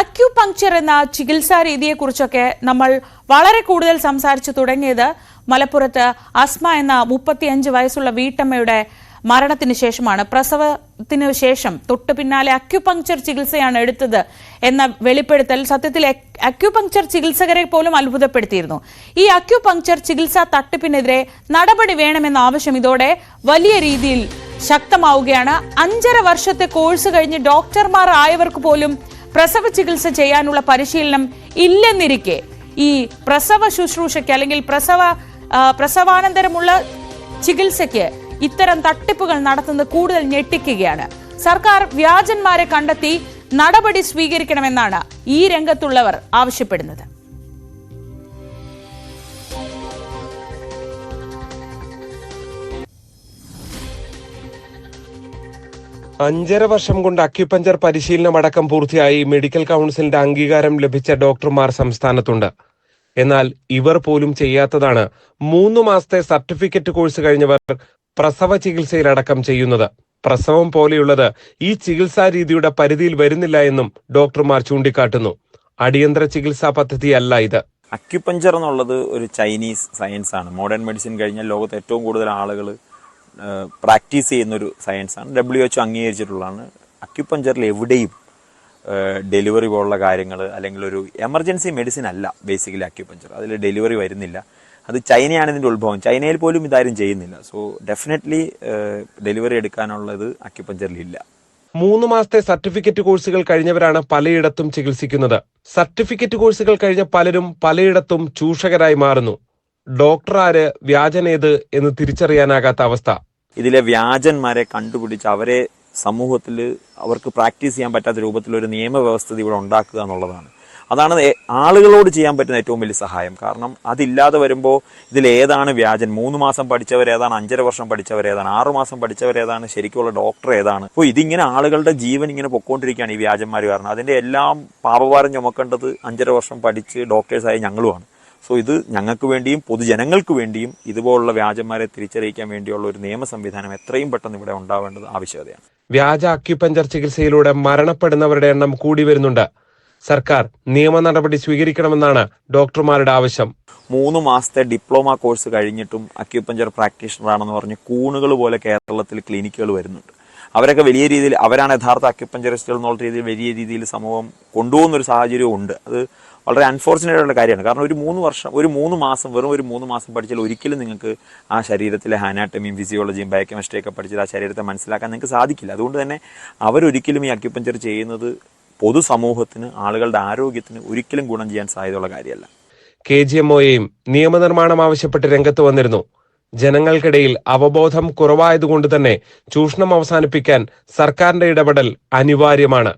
Acupuncture എന്ന ചികിത്സാ രീതിയെക്കുറിച്ചൊക്കെ നമ്മൾ വളരെ കൂടുതൽ സംസാരിച്ചു തുടങ്ങിയത് മലപ്പുറത്ത് അസ്മ എന്ന മുപ്പത്തിയഞ്ച് വയസ്സുള്ള വീട്ടമ്മയുടെ മരണത്തിന് ശേഷമാണ്. പ്രസവത്തിന് ശേഷം തൊട്ടു പിന്നാലെ അക്യുപങ്ക്ചർ ചികിത്സയാണ് എടുത്തത് എന്ന വെളിപ്പെടുത്തൽ സത്യത്തിൽ അക്- അക്യുപങ്ക്ചർ ചികിത്സകരെ പോലും അത്ഭുതപ്പെടുത്തിയിരുന്നു. ഈ അക്യുപങ്ക്ചർ ചികിത്സാ തട്ടിപ്പിനെതിരെ നടപടി വേണമെന്ന ആവശ്യം ഇതോടെ വലിയ രീതിയിൽ ശക്തമാവുകയാണ്. അഞ്ചര വർഷത്തെ കോഴ്സ് കഴിഞ്ഞ് ഡോക്ടർമാർ ആയവർക്ക് പോലും പ്രസവ ചികിത്സ ചെയ്യാനുള്ള പരിശീലനം ഇല്ലെന്നിരിക്കെ ഈ പ്രസവ ശുശ്രൂഷയ്ക്ക് അല്ലെങ്കിൽ പ്രസവ പ്രസവാനന്തരമുള്ള ചികിത്സയ്ക്ക് ഇത്തരം തട്ടിപ്പുകൾ നടത്തുന്നത് കൂടുതൽ ഞെട്ടിക്കുകയാണ്. സർക്കാർ വ്യാജന്മാരെ കണ്ടെത്തി നടപടി സ്വീകരിക്കണമെന്നാണ് ഈ രംഗത്തുള്ളവർ ആവശ്യപ്പെടുന്നത്. അഞ്ചര വർഷം കൊണ്ട് അക്യുപഞ്ചർ പരിശീലനം അടക്കം പൂർത്തിയായി മെഡിക്കൽ കൗൺസിലിന്റെ അംഗീകാരം ലഭിച്ച ഡോക്ടർമാർ സംസ്ഥാനത്തുണ്ട്. എന്നാൽ ഇവർ പോലും ചെയ്യാത്തതാണ് മൂന്ന് മാസത്തെ സർട്ടിഫിക്കറ്റ് കോഴ്സ് കഴിഞ്ഞവർ പ്രസവ ചികിത്സയിലടക്കം ചെയ്യുന്നത്. പ്രസവം പോലെയുള്ളത് ഈ ചികിത്സാ രീതിയുടെ പരിധിയിൽ വരുന്നില്ല എന്നും ഡോക്ടർമാർ ചൂണ്ടിക്കാട്ടുന്നു. അടിയന്തര ചികിത്സാ പദ്ധതിയല്ല ഇത്. അക്യുപഞ്ചർ എന്നുള്ളത് ഒരു ചൈനീസ് സയൻസ് ആണ്. മോഡേൺ മെഡിസിൻ കഴിഞ്ഞാൽ ലോകത്ത് ഏറ്റവും കൂടുതൽ ആളുകൾ പ്രാക്ടീസ് ചെയ്യുന്ന ഒരു സയൻസ് ആണ് ഡബ്ല്യു എച്ച് അംഗീകരിച്ചിട്ടുള്ളതാണ്. അക്യുപഞ്ചറിൽ എവിടെയും ഡെലിവറി പോലുള്ള കാര്യങ്ങൾ അല്ലെങ്കിൽ ഒരു എമർജൻസി മെഡിസിൻ അല്ല ബേസിക്കലി അക്യുപഞ്ചർ അതിൽ ഡെലിവറി വരുന്നില്ല. അത് ചൈനയാണ് ഇതിന്റെ ഉത്ഭവം. ചൈനയിൽ പോലും ഇതാരും ചെയ്യുന്നില്ല. സോ ഡെഫിനറ്റ്ലി ഡെലിവറി എടുക്കാനുള്ളത് അക്യുപഞ്ചറിലില്ല മൂന്ന് മാസത്തെ സർട്ടിഫിക്കറ്റ് കോഴ്സുകൾ കഴിഞ്ഞവരാണ് പലയിടത്തും ചികിത്സിക്കുന്നത്. സർട്ടിഫിക്കറ്റ് കോഴ്സുകൾ കഴിഞ്ഞ പലരും പലയിടത്തും ചൂഷകരായി മാറുന്നു. ഡോക്ടർ ആര് വ്യാജനേത് എന്ന് തിരിച്ചറിയാനാകാത്ത അവസ്ഥ. ഇതിലെ വ്യാജന്മാരെ കണ്ടുപിടിച്ച് അവരെ സമൂഹത്തിൽ അവർക്ക് പ്രാക്ടീസ് ചെയ്യാൻ പറ്റാത്ത രൂപത്തിൽ ഒരു നിയമവ്യവസ്ഥ ഇവിടെ ഉണ്ടാക്കുക എന്നുള്ളതാണ്. അതാണ് ആളുകളോട് ചെയ്യാൻ പറ്റുന്ന ഏറ്റവും വലിയ സഹായം. കാരണം അതില്ലാതെ വരുമ്പോൾ ഇതിൽ ഏതാണ് വ്യാജൻ? മൂന്ന് മാസം പഠിച്ചവരേതാണ് അഞ്ചര വർഷം പഠിച്ചവരേതാണ് ആറു മാസം പഠിച്ചവരേതാണ് ശരിക്കുള്ള ഡോക്ടർ ഏതാണ്? അപ്പോൾ ഇതിങ്ങനെ ആളുകളുടെ ജീവൻ ഇങ്ങനെ പൊക്കോണ്ടിരിക്കുകയാണ് ഈ വ്യാജന്മാർ കാരണം. അതിന്റെ എല്ലാം പാപഭാരം ചുമക്കേണ്ടത് അഞ്ചര വർഷം പഠിച്ച് ഡോക്ടേഴ്സായ ഞങ്ങളുമാണ്. സോ ഇത് ഞങ്ങൾക്ക് വേണ്ടിയും പൊതുജനങ്ങൾക്ക് വേണ്ടിയും ഇതുപോലുള്ള വ്യാജന്മാരെ തിരിച്ചറിയിക്കാൻ വേണ്ടിയുള്ള ഒരു നിയമ സംവിധാനം എത്രയും പെട്ടെന്ന് ഇവിടെ ഉണ്ടാവേണ്ടത് ആവശ്യകതയാണ്. വ്യാജ അക്യുപഞ്ചർ ചികിത്സയിലൂടെ മരണപ്പെടുന്നവരുടെ എണ്ണം കൂടി വരുന്നുണ്ട്. സർക്കാർ നിയമ നടപടി സ്വീകരിക്കണമെന്നാണ് ഡോക്ടർമാരുടെ ആവശ്യം. മൂന്ന് മാസത്തെ ഡിപ്ലോമ കോഴ്സ് കഴിഞ്ഞിട്ടും അക്യുപഞ്ചർ പ്രാക്ടീഷണർ ആണെന്ന് പറഞ്ഞ് കൂണുകൾ പോലെ കേരളത്തിൽ ക്ലിനിക്കുകൾ വരുന്നുണ്ട്. അവരൊക്കെ വലിയ രീതിയിൽ അവരാണ് യഥാർത്ഥ അക്യുപഞ്ചറിസ്റ്റുകൾ എന്നുള്ള രീതിയിൽ വലിയ രീതിയിൽ സമൂഹം കൊണ്ടുപോകുന്ന ഒരു സാഹചര്യവും ഉണ്ട്. അത് വളരെ അൺഫോർച്ചുനേറ്റ് ആയിട്ടുള്ള കാര്യമാണ്. കാരണം ഒരു മൂന്ന് വർഷം ഒരു മൂന്ന് മാസം വെറും ഒരു മൂന്ന് മാസം പഠിച്ചാൽ ഒരിക്കലും നിങ്ങൾക്ക് ആ ശരീരത്തിലെ ഹാനാട്ടമിയും ഫിസിയോളജിയും ബയോകെമിസ്ട്രി ഒക്കെ പഠിച്ചാൽ ആ ശരീരത്തെ മനസ്സിലാക്കാൻ നിങ്ങൾക്ക് സാധിക്കില്ല. അതുകൊണ്ട് തന്നെ അവരൊരിക്കലും ഈ അക്യുപഞ്ചർ ചെയ്യുന്നത് പൊതുസമൂഹത്തിന് ആളുകളുടെ ആരോഗ്യത്തിന് ഒരിക്കലും ഗുണം ചെയ്യാൻ സാധ്യതയുള്ള കാര്യമല്ല. കെ ജി എം ഒയെയും നിയമനിർമ്മാണം ആവശ്യപ്പെട്ട് രംഗത്ത് വന്നിരുന്നു. ജനങ്ങൾക്കിടയിൽ അവബോധം കുറവായതുകൊണ്ട് തന്നെ ചൂഷണം അവസാനിപ്പിക്കാൻ സർക്കാരിന്റെ ഇടപെടൽ അനിവാര്യമാണ്.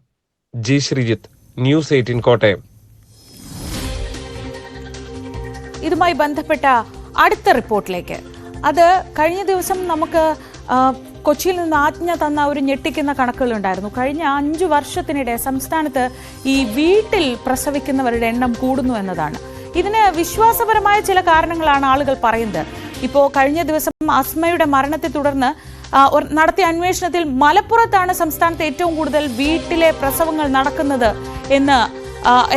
G Sreejith news eighteen Kottayam. ഇതുമായി ബന്ധപ്പെട്ട അടുത്ത റിപ്പോർട്ടിലേക്ക്. അത് കഴിഞ്ഞ ദിവസം നമുക്ക് കൊച്ചിയിൽ നിന്ന് ആജ്ഞ തന്ന ഒരു ഞെട്ടിക്കുന്ന കണക്കുകളുണ്ടായിരുന്നു. കഴിഞ്ഞ അഞ്ചു വർഷത്തിനിടെ സംസ്ഥാനത്ത് ഈ വീട്ടിൽ പ്രസവിക്കുന്നവരുടെ എണ്ണം കൂടുന്നു എന്നതാണ്. ഇതിന് വിശ്വാസപരമായ ചില കാരണങ്ങളാണ് ആളുകൾ പറയുന്നത്. ഇപ്പോൾ കഴിഞ്ഞ ദിവസം അസ്മയുടെ മരണത്തെ തുടർന്ന് നടത്തിയ അന്വേഷണത്തിൽ മലപ്പുറത്താണ് സംസ്ഥാനത്ത് ഏറ്റവും കൂടുതൽ വീട്ടിലെ പ്രസവങ്ങൾ നടക്കുന്നത് എന്ന്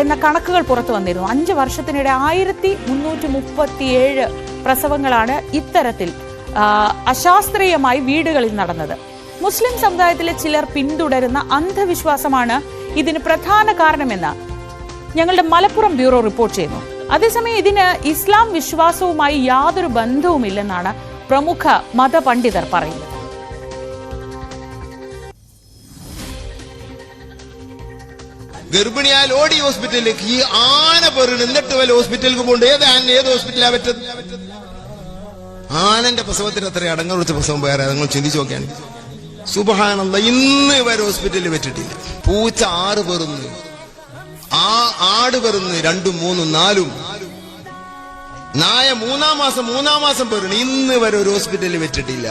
എന്ന കണക്കുകൾ പുറത്തു വന്നിരുന്നു. അഞ്ച് വർഷത്തിനിടെ ആയിരത്തി മുന്നൂറ്റി മുപ്പത്തിയേഴ് പ്രസവങ്ങളാണ് ഇത്തരത്തിൽ അശാസ്ത്രീയമായി വീടുകളിൽ നടന്നത്. മുസ്ലിം സമുദായത്തിലെ ചിലർ പിന്തുടരുന്ന അന്ധവിശ്വാസമാണ് ഇതിന് പ്രധാന കാരണമെന്ന് ഞങ്ങളുടെ മലപ്പുറം ബ്യൂറോ റിപ്പോർട്ട് ചെയ്യുന്നു. അതേസമയം ഇതിന് ഇസ്ലാം വിശ്വാസവുമായി യാതൊരു ബന്ധവുമില്ലെന്നാണ് പ്രമുഖ മതപണ്ഡിതർ പറയുന്നത്. ഗർഭിണിയാൽ ഓടി ഹോസ്പിറ്റലിലേക്ക്. ഈ ആന പേര് എന്നിട്ട് വല്ല ഹോസ്പിറ്റലിൽ പോകണ്ട? ഏത് ആന ഏത് ഹോസ്പിറ്റലാ പറ്റത് ആനന്റെ പ്രസവത്തിന് അത്ര അടങ്ങൾ വിളിച്ച പ്രസവം വേറെ നിങ്ങൾ ചിന്തിച്ചു നോക്കിയാണ്. സുബഹാനന്ദ ഇന്ന് വരെ ഹോസ്പിറ്റലിൽ പറ്റിട്ടില്ല പൂച്ച ആറ് പെറുന്ന്. ആ ആട് പെറുന്ന് രണ്ടും മൂന്നും നാലും. നായ മൂന്നാം മാസം മൂന്നാം മാസം പെറുന്നു. ഇന്ന് വരെ ഒരു ഹോസ്പിറ്റലിൽ പറ്റിട്ടില്ല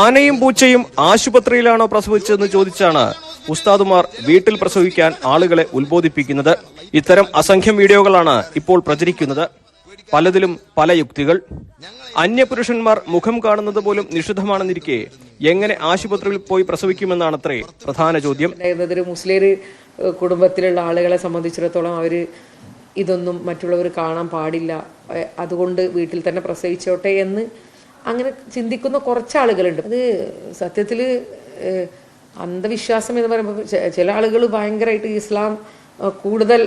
ആനയും പൂച്ചയും ആശുപത്രിയിലാണോ പ്രസവിച്ചതെന്ന് ചോദിച്ചാണ് ഉസ്താദുമാർ വീട്ടിൽ പ്രസവിക്കാൻ ആളുകളെ ഉത്ബോധിപ്പിക്കുന്നത് ഇത്തരം അസംഖ്യം വീഡിയോകളാണ് ഇപ്പോൾ പ്രചരിക്കുന്നത്. പലതിലും പല യുക്തികൾ. അന്യപുരുഷന്മാർ മുഖം കാണുന്നത് പോലും നിഷിദ്ധമാണെന്നിരിക്കെ എങ്ങനെ ആശുപത്രിയിൽ പോയി പ്രസവിക്കുമെന്നാണത്രേ പ്രധാന ചോദ്യം. മുസ്ലിം കുടുംബത്തിലുള്ള ആളുകളെ സംബന്ധിച്ചിടത്തോളം അവർ ഇതൊന്നും മറ്റുള്ളവർ കാണാൻ പാടില്ല. അതുകൊണ്ട് വീട്ടിൽ തന്നെ പ്രസവിച്ചോട്ടെ എന്ന് അങ്ങനെ ചിന്തിക്കുന്ന കുറച്ച് ആളുകളുണ്ട് അത് സത്യത്തിൽ അന്ധവിശ്വാസം എന്ന് പറയുമ്പോൾ ചില ആളുകൾ ഭയങ്കരമായിട്ട് ഇസ്ലാം കൂടുതൽ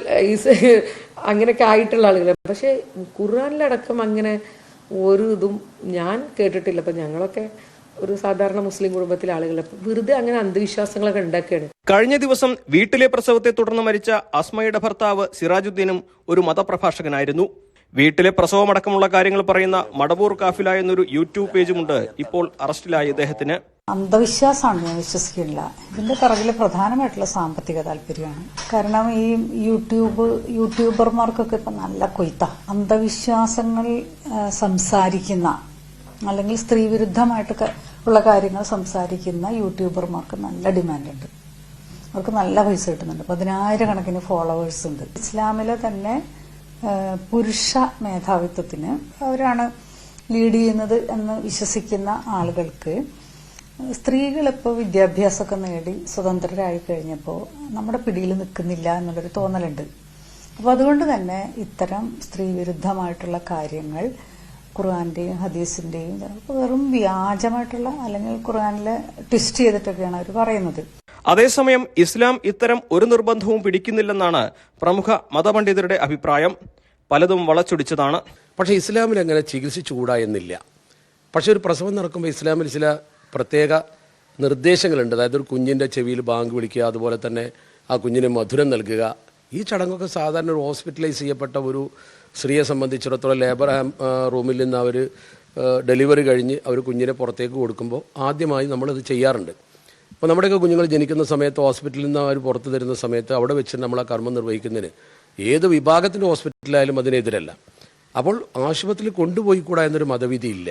അങ്ങനെയൊക്കെ ആയിട്ടുള്ള ആളുകൾ പക്ഷേ ഖുർആാനിലടക്കം അങ്ങനെ ഒരു ഇതും ഞാൻ കേട്ടിട്ടില്ല. അപ്പം ഞങ്ങളൊക്കെ ഒരു സാധാരണ മുസ്ലിം കുടുംബത്തിലെ ആളുകൾ വെറുതെ അങ്ങനെ അന്ധവിശ്വാസങ്ങളൊക്കെ ഉണ്ടാക്കുകയാണ് കഴിഞ്ഞ ദിവസം വീട്ടിലെ പ്രസവത്തെ തുടർന്ന് മരിച്ച അസ്മയുടെ ഭർത്താവ് സിറാജുദ്ദീനും ഒരു മതപ്രഭാഷകനായിരുന്നു. വീട്ടിലെ പ്രസവമടക്കമുള്ള കാര്യങ്ങൾ പറയുന്ന മടവൂർ കാഫില എന്നൊരു യൂട്യൂബ് പേജുമുണ്ട്. ഇപ്പോൾ അറസ്റ്റിലായ ഇദ്ദേഹത്തിന്. അന്ധവിശ്വാസമാണ് ഞാൻ വിശ്വസിക്കുന്നില്ല. ഇതിന്റെ പിറകിൽ പ്രധാനമായിട്ടുള്ള സാമ്പത്തിക താല്പര്യമാണ്. കാരണം ഈ യൂട്യൂബ് യൂട്യൂബർമാർക്കൊക്കെ ഇപ്പൊ നല്ല കൊയ്ത്ത. അന്ധവിശ്വാസങ്ങൾ സംസാരിക്കുന്ന അല്ലെങ്കിൽ സ്ത്രീവിരുദ്ധമായിട്ട് ഉള്ള കാര്യങ്ങൾ സംസാരിക്കുന്ന യൂട്യൂബർമാർക്ക് നല്ല ഡിമാൻഡുണ്ട്. അവർക്ക് നല്ല പൈസ കിട്ടുന്നുണ്ട്. പതിനായിരക്കണക്കിന് ഫോളോവേഴ്സ് ഉണ്ട്. ഇസ്ലാമിലെ തന്നെ പുരുഷ മേധാവിത്വത്തിന് അവരാണ് ലീഡ് ചെയ്യുന്നത് എന്ന് വിശ്വസിക്കുന്ന ആളുകൾക്ക് സ്ത്രീകൾ ഇപ്പോൾ വിദ്യാഭ്യാസമൊക്കെ നേടി സ്വതന്ത്രരായി കഴിഞ്ഞപ്പോൾ നമ്മുടെ പിടിയിൽ നിൽക്കുന്നില്ല എന്നുള്ളൊരു തോന്നലുണ്ട്. അപ്പോൾ അതുകൊണ്ട് തന്നെ ഇത്തരം സ്ത്രീ വിരുദ്ധമായിട്ടുള്ള കാര്യങ്ങൾ ഖുർആാന്റെയും ഹദീസിന്റെയും വെറും വ്യാജമായിട്ടുള്ള അല്ലെങ്കിൽ ഖുർആനിലെ ട്വിസ്റ്റ് ചെയ്തിട്ടൊക്കെയാണ് അവർ പറയുന്നത്. അതേസമയം ഇസ്ലാം ഇത്തരം ഒരു നിർബന്ധവും പിടിക്കുന്നില്ലെന്നാണ് പ്രമുഖ മതപണ്ഡിതരുടെ അഭിപ്രായം. പലതും വളച്ചൊടിച്ചതാണ്. പക്ഷേ ഇസ്ലാമിൽ അങ്ങനെ ചികിത്സിച്ചുകൂടാ എന്നില്ല. പക്ഷേ ഒരു പ്രസവം നടക്കുമ്പോൾ ഇസ്ലാമിൽ ചില പ്രത്യേക നിർദ്ദേശങ്ങളുണ്ട്. അതായത് ഒരു കുഞ്ഞിന്റെ ചെവിയിൽ ബാങ്ക് വിളിക്കുക അതുപോലെ തന്നെ ആ കുഞ്ഞിന് മധുരം നൽകുക. ഈ ചടങ്ങൊക്കെ സാധാരണ ഒരു ഹോസ്പിറ്റലൈസ് ചെയ്യപ്പെട്ട ഒരു സ്ത്രീയെ സംബന്ധിച്ചിടത്തോളം ലേബർ റൂമിൽ നിന്ന് അവർ ഡെലിവറി കഴിഞ്ഞ് അവർ കുഞ്ഞിനെ പുറത്തേക്ക് കൊടുക്കുമ്പോൾ ആദ്യമായി നമ്മളത് ചെയ്യാറുണ്ട്. അപ്പോൾ നമ്മുടെയൊക്കെ കുഞ്ഞുങ്ങൾ ജനിക്കുന്ന സമയത്ത് ഹോസ്പിറ്റലിൽ നിന്ന് അവർ പുറത്തു തരുന്ന സമയത്ത് അവിടെ വെച്ച് നമ്മൾ ആ കർമ്മം നിർവഹിക്കുന്നതിന് ഏത് വിഭാഗത്തിന്റെ ഹോസ്പിറ്റലായാലും അതിനെതിരല്ല. അപ്പോൾ ആശുപത്രിയിൽ കൊണ്ടുപോയി കൂടാ എന്നൊരു മതവിധി ഇല്ല.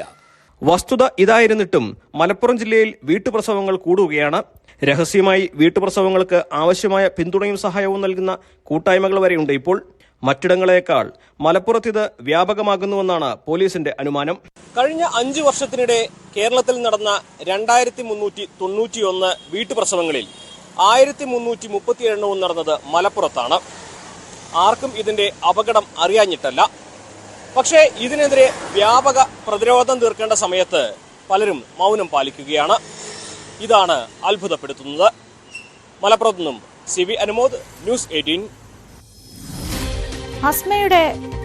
വസ്തുത ഇതായിരുന്നിട്ടും മലപ്പുറം ജില്ലയിൽ വീട്ടുപ്രസവങ്ങൾ കൂടുകയാണ്. രഹസ്യമായി വീട്ടുപ്രസവങ്ങൾക്ക് ആവശ്യമായ പിന്തുണയും സഹായവും നൽകുന്ന കൂട്ടായ്മകൾ വരെയുണ്ട് ഇപ്പോൾ. മറ്റിടങ്ങളേക്കാൾ ഇത് വ്യാപകമാകുന്നുവെന്നാണ് പോലീസിന്റെ അനുമാനം. കഴിഞ്ഞ അഞ്ചു വർഷത്തിനിടെ കേരളത്തിൽ നടന്ന രണ്ടായിരത്തി മുന്നൂറ്റി തൊണ്ണൂറ്റിയൊന്ന് വീട്ടുപ്രസവങ്ങളിൽ ആയിരത്തി മുന്നൂറ്റി മുപ്പത്തി എണ്ണവും നടന്നത് മലപ്പുറത്താണ്. ആർക്കും ഇതിന്റെ അപകടം അറിയാഞ്ഞിട്ടല്ല. പക്ഷേ ഇതിനെതിരെ വ്യാപക പ്രതിരോധം തീർക്കേണ്ട സമയത്ത് പലരും മൗനം പാലിക്കുകയാണ്. ഇതാണ് അത്ഭുതപ്പെടുത്തുന്നത്. മലപ്പുറത്തു നിന്നും C V Anumod news eighteen. ഹസ്മയുടെ